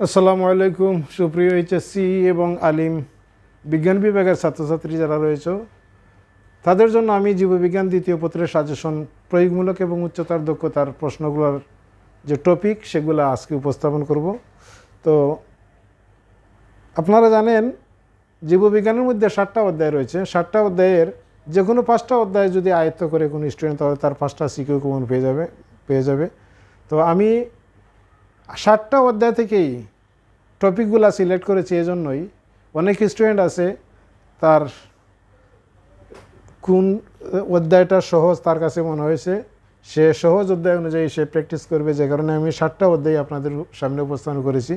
আসসালামু আলাইকুম, সুপ্রিয় এইচএসসি এবং আলিম বিজ্ঞান বিভাগের ছাত্রছাত্রী যারা রয়েছে, তাদের জন্য আমি জীববিজ্ঞান দ্বিতীয় পত্রের সাজেশন প্রয়োগমূলক এবং উচ্চতার দক্ষতার প্রশ্নগুলোর যে টপিক সেগুলো আজকে উপস্থাপন করব। তো আপনারা জানেন, জীববিজ্ঞানের মধ্যে ষাটটা অধ্যায় রয়েছে। ষাটটা অধ্যায়ের যে কোনো পাঁচটা অধ্যায় যদি আয়ত্ত করে কোনো স্টুডেন্ট তাহলে তার পাঁচটা সিকিউ কমন পেয়ে যাবে পেয়ে যাবে। তো আমি ষাটটা অধ্যায় থেকেই টপিকগুলো সিলেক্ট করেছি এজন্যই। অনেক স্টুডেন্ট আছে, তার কোন অধ্যায়টা সহজ তার কাছে মনে হয়েছে। সে সহজ অধ্যায় অনুযায়ী সে প্র্যাকটিস করবে, যে কারণে আমি ষাটটা অধ্যায় আপনাদের সামনে উপস্থান করেছি।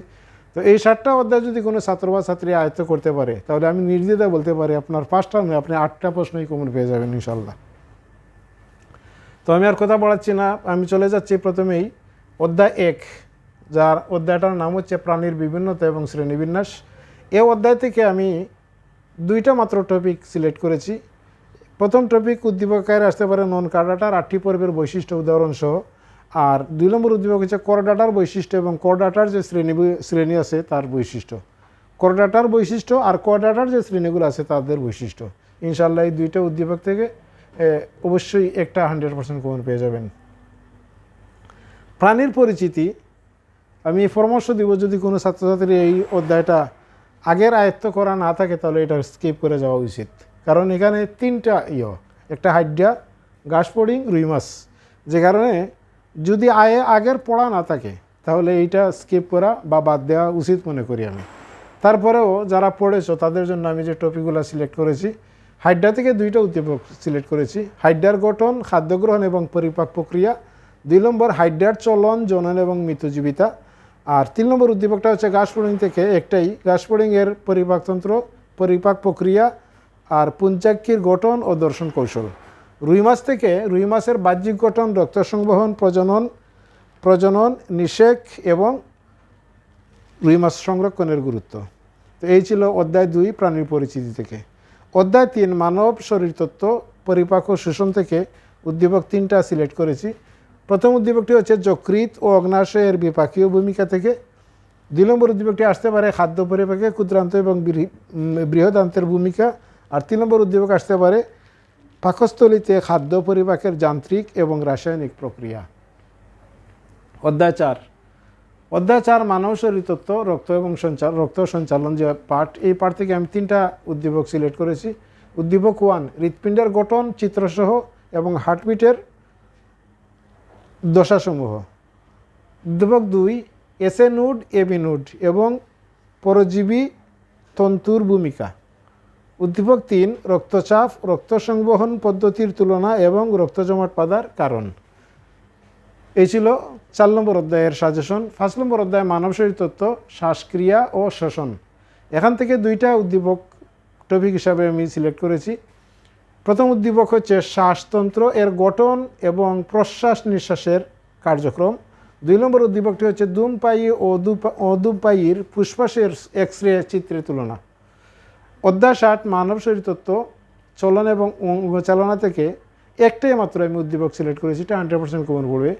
তো এই ষাটটা অধ্যায় যদি কোনো ছাত্র বা ছাত্রী আয়ত্ত করতে পারে, তাহলে আমি নির্দ্বিধায় বলতে পারি আপনার পাঁচটা নয় আপনি আটটা প্রশ্নই কমন পেয়ে যাবেন ইনশাল্লাহ তো আমি আর কথা বাড়াচ্ছি না, আমি চলে যাচ্ছি প্রথমেই অধ্যায় এক। যার অধ্যায়টার নাম হচ্ছে প্রাণীর বিভিন্নতা এবং শ্রেণীবিন্যাস। এ অধ্যায় থেকে আমি দুইটা মাত্র টপিক সিলেক্ট করেছি। প্রথম টপিক উদ্দীপকায় আসতে পারে নন কার্ডাটার আটটি পর্বের বৈশিষ্ট্য উদাহরণ সহ। আর দুই নম্বর উদ্দীপক হচ্ছে করডাটার বৈশিষ্ট্য এবং করডাটার যে শ্রেণি শ্রেণি আছে তার বৈশিষ্ট্য। করডাটার বৈশিষ্ট্য আর করডাটার যে শ্রেণীগুলো আছে তাদের বৈশিষ্ট্য। ইনশাল্লাহ এই দুইটা উদ্দীপক থেকে অবশ্যই একটা হান্ড্রেড পার্সেন্ট কমন পেয়ে যাবেন। প্রাণীর পরিচিতি আমি পরামর্শ দিব যদি কোনো ছাত্রছাত্রী এই অধ্যায়টা আগের আয়ত্ত করা না থাকে, তাহলে এটা স্কিপ করে যাওয়া উচিত। কারণ এখানে তিনটা ইয়, একটা হাইড্রা, ঘাসপড়িং, রুই মাছ। যে কারণে যদি আয়ে আগের পড়া না থাকে, তাহলে এইটা স্কিপ করা বা বাদ দেওয়া উচিত মনে করি আমি। তারপরেও যারা পড়েছো, তাদের জন্য আমি যে টপিকগুলো সিলেক্ট করেছি, হাইড্রা থেকে দুইটা উদ্দীপক সিলেক্ট করেছি। হাইড্রার গঠন খাদ্য গ্রহণ এবং পরিপাক প্রক্রিয়া। দুই নম্বর, হাইড্রার চলন, জনন এবং মৃত্যুজীবিতা। আর তিন নম্বর উদ্দীপকটা হচ্ছে ঘাসপোড়িং থেকে একটাই। ঘাসপোড়িংয়ের পরিপাকতন্ত্র, পরিপাক প্রক্রিয়া আর পুঞ্চাক্ষীর গঠন ও দর্শন কৌশল। রুই মাছ থেকে রুই মাছের বাহ্যিক গঠন রক্ত সংবহন প্রজনন প্রজনন, নিষেক এবং রুই মাছ সংরক্ষণের গুরুত্ব। তো এই ছিল অধ্যায় দুই, প্রাণীর পরিচিতি থেকে। অধ্যায় তিন, মানব শরীরতত্ত্ব পরিপাক ও শোষণ থেকে উদ্দীপক তিনটা সিলেক্ট করেছি। প্রথম উদ্দীপকটি হচ্ছে যকৃত ও অগ্নাশয়ের বিপাকীয় ভূমিকা থেকে। দুই নম্বর উদ্দীপকটি আসতে পারে খাদ্য পরিপাকে, ক্ষুদ্রান্ত এবং বৃহদান্তের ভূমিকা। আর তিন নম্বর উদ্দীপক আসতে পারে পাকস্থলিতে খাদ্য পরিপাকের যান্ত্রিক এবং রাসায়নিক প্রক্রিয়া। অধ্যায় চার। অধ্যায় মানব শরীর তত্ত্ব রক্ত এবং সঞ্চাল রক্ত সঞ্চালন যে পার্ট, এই পার্ট থেকে আমি তিনটা উদ্দীপক সিলেক্ট করেছি। উদ্দীপক ওয়ান, হৃৎপিণ্ডের গঠন, চিত্রসহ এবং হার্টবিটের দশাসমূহ। উদ্দীপক দুই, এসএ নুড, এবি নুড এবং পরজীবী তন্তুর ভূমিকা। উদ্দীপক তিন, রক্তচাপ রক্ত সংবহন পদ্ধতির তুলনা এবং রক্ত জমাট বাঁধার কারণ। এই ছিল চার নম্বর অধ্যায়ের সাজেশন। পাঁচ নম্বর অধ্যায় মানব শরীর তত্ত্ব, শ্বাসক্রিয়া ও শ্বসন। এখান থেকে দুইটা উদ্দীপক টপিক হিসাবে আমি সিলেক্ট করেছি। প্রথম উদ্দীপক হচ্ছে শ্বাসতন্ত্র, এর গঠন এবং প্রশ্বাস নিঃশ্বাসের কার্যক্রম। দুই নম্বর উদ্দীপকটি হচ্ছে ধূমপায়ী ও দুপা- ও ধূমপায়ীর ফুসফাসের এক্স রে চিত্রের তুলনা। অধ্যায় ষাট, মানব শরীর তত্ত্ব চলন এবং চালনা থেকে একটাই মাত্র আমি উদ্দীপক সিলেক্ট করেছি, এটা হান্ড্রেড পার্সেন্ট কমন পড়বে।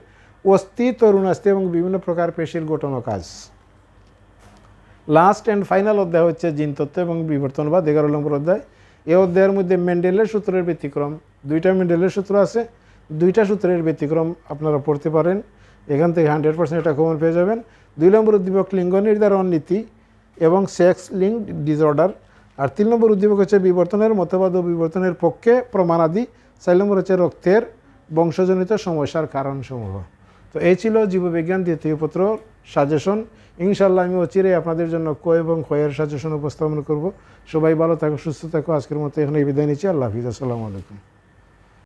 অস্থি, তরুণ আস্থি এবং বিভিন্ন প্রকার পেশির গঠন ও কাজ। লাস্ট অ্যান্ড ফাইনাল অধ্যায় হচ্ছে জিনতত্ত্ব এবং বিবর্তনবাদ, এগারো নম্বর অধ্যায়। এই অধ্যায়ের মধ্যে মেন্ডেলের সূত্রের ব্যতিক্রম। দুইটা মেন্ডেলের সূত্র আছে, দুইটা সূত্রের ব্যতিক্রম আপনারা পড়তে পারেন। এখান থেকে হান্ড্রেড পার্সেন্ট এটা কমন পেয়ে যাবেন। দুই নম্বর উদ্দীপক লিঙ্গ নির্ধারণ নীতি এবং সেক্স লিঙ্ক ডিসঅর্ডার। আর তিন নম্বর উদ্দীপক হচ্ছে বিবর্তনের মতবাদ ও বিবর্তনের পক্ষে প্রমাণাদি। চার নম্বর হচ্ছে রক্তের বংশজনিত সমস্যার কারণসমূহ। তো এই ছিল জীববিজ্ঞান দ্বিতীয় পত্র। সাজেশন। ইনশাল্লাহ আমি অচিরে আপনাদের জন্য ক এবং ক্ষয়ের সাজেশন উপস্থাপন করব। সবাই ভালো থাকো, সুস্থ থাকো। আজকের মতো এখানে বিদায় নিচ্ছি। আল্লাহ হাফিজ। আসসালামু আলাইকুম।